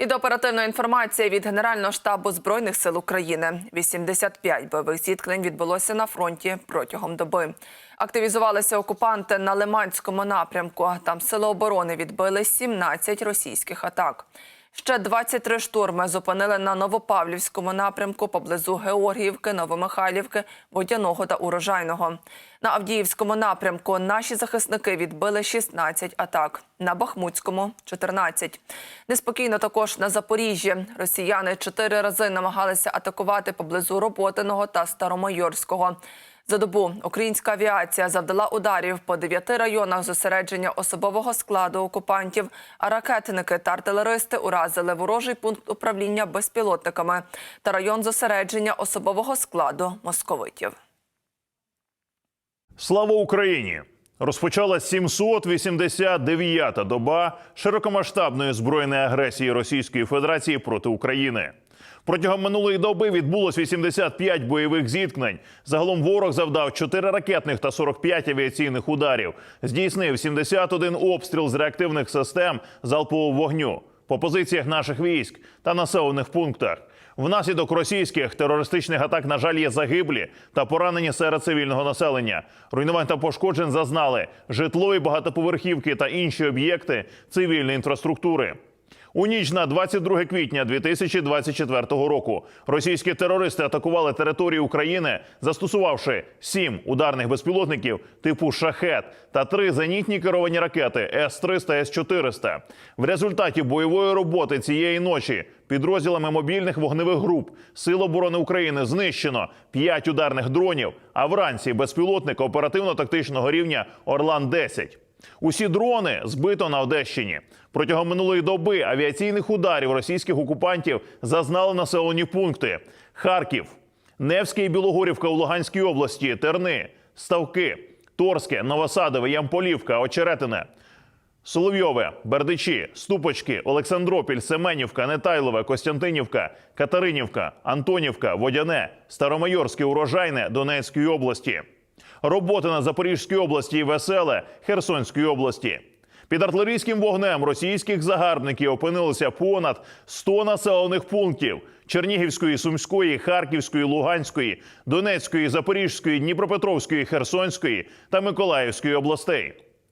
І до оперативної інформації від Генерального штабу збройних сил України. 85 бойових зіткнень відбулося на фронті протягом доби. Активізувалися окупанти на Лиманському напрямку. Там сили оборони відбили 17 російських атак. Ще 23 штурми зупинили на Новопавлівському напрямку поблизу Георгіївки, Новомихайлівки, Водяного та Урожайного. На Авдіївському напрямку наші захисники відбили 16 атак. На Бахмутському 14. Неспокійно також на Запоріжжі. Росіяни чотири рази намагалися атакувати поблизу Роботиного та Старомайорського. За добу українська авіація завдала ударів по дев'яти районах зосередження особового складу окупантів, а ракетники та артилеристи уразили ворожий пункт управління безпілотниками та район зосередження особового складу московитів. Слава Україні! Розпочалась 789-та доба широкомасштабної збройної агресії Російської Федерації проти України. Протягом минулої доби відбулось 85 бойових зіткнень. Загалом ворог завдав 4 ракетних та 45 авіаційних ударів. Здійснив 71 обстріл з реактивних систем залпового вогню по позиціях наших військ та населених пунктах. Внаслідок російських терористичних атак, на жаль, є загиблі та поранені серед цивільного населення. Руйнувань та пошкоджень зазнали житлові багатоповерхівки та інші об'єкти цивільної інфраструктури. У ніч на 22 квітня 2024 року російські терористи атакували територію України, застосувавши сім ударних безпілотників типу шахет та три зенітні керовані ракети С-300 С-400. В результаті бойової роботи цієї ночі підрозділами мобільних вогневих груп Сил оборони України знищено п'ять ударних дронів. А вранці безпілотник оперативно-тактичного рівня Орлан 10 Усі дрони збито на Одещині. Протягом минулої доби авіаційних ударів російських окупантів зазнали населені пункти: Харків, Невське і Білогорівка у Луганській області, Терни, Ставки, Торське, Новосадове, Ямполівка, Очеретине. Соловйове, Бердичі, Ступочки, Олександропіль, Семенівка, Нетайлове, Костянтинівка, Катеринівка, Антонівка, Водяне, Старомайорське, Урожайне Донецької області. Роботи на Запорізькій області і Веселе Херсонської області. Під артилерійським вогнем російських загарбників опинилися понад 100 населених пунктів Чернігівської, Сумської, Харківської, Луганської, Донецької, Запорізької, Дніпропетровської, Херсонської та Миколаївської областей.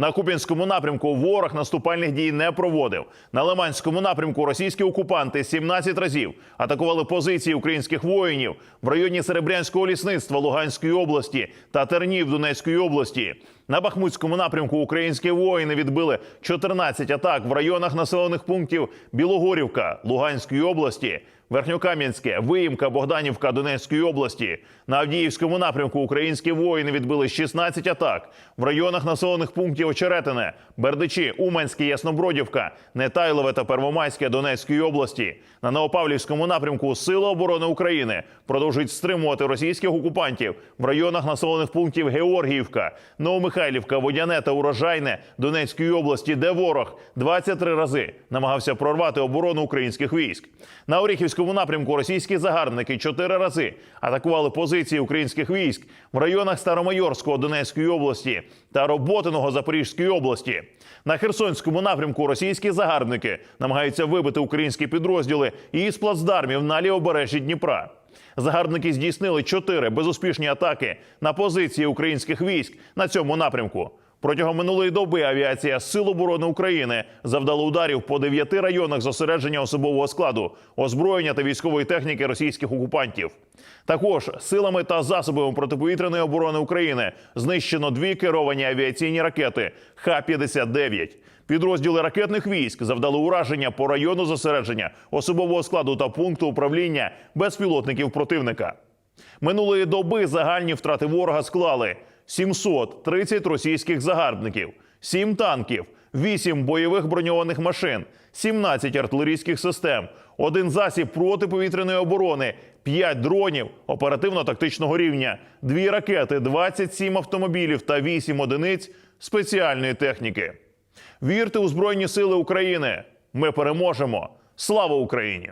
На Куп'янському напрямку ворог наступальних дій не проводив. На Лиманському напрямку російські окупанти 17 разів атакували позиції українських воїнів в районі Серебрянського лісництва Луганської області та Тернів Донецької області. На Бахмутському напрямку українські воїни відбили 14 атак в районах населених пунктів Білогорівка Луганської області. Верхньокам'янське, Виїмка, Богданівка Донецької області. На Авдіївському напрямку українські воїни відбили 16 атак в районах населених пунктів Очеретине, Бердичі, Уманське, Яснобродівка, Нетайлове та Первомайське Донецької області. На Новопавлівському напрямку Сили оборони України продовжують стримувати російських окупантів в районах населених пунктів Георгіївка, Новомихайлівка, Водяне та Урожайне Донецької області, де ворог 23 рази намагався прорвати оборону українських військ. На Оріхівському напрямку російські загарбники чотири рази атакували позиції українських військ в районах Старомайорського Донецької області та Роботиного Запорізької області. На Херсонському напрямку російські загарбники намагаються вибити українські підрозділи із плацдармів на лівобережжі Дніпра. Загарбники здійснили чотири безуспішні атаки на позиції українських військ на цьому напрямку. Протягом минулої доби авіація Сил оборони України завдала ударів по дев'яти районах зосередження особового складу, озброєння та військової техніки російських окупантів. Також силами та засобами протиповітряної оборони України знищено дві керовані авіаційні ракети Х-59. Підрозділи ракетних військ завдали ураження по району зосередження особового складу та пункту управління безпілотників противника. Минулої доби загальні втрати ворога склали 730 російських загарбників, 7 танків, 8 бойових броньованих машин, 17 артилерійських систем, один засіб протиповітряної оборони, 5 дронів оперативно-тактичного рівня, 2 ракети, 27 автомобілів та 8 одиниць спеціальної техніки. Вірте у Збройні Сили України. Ми переможемо. Слава Україні!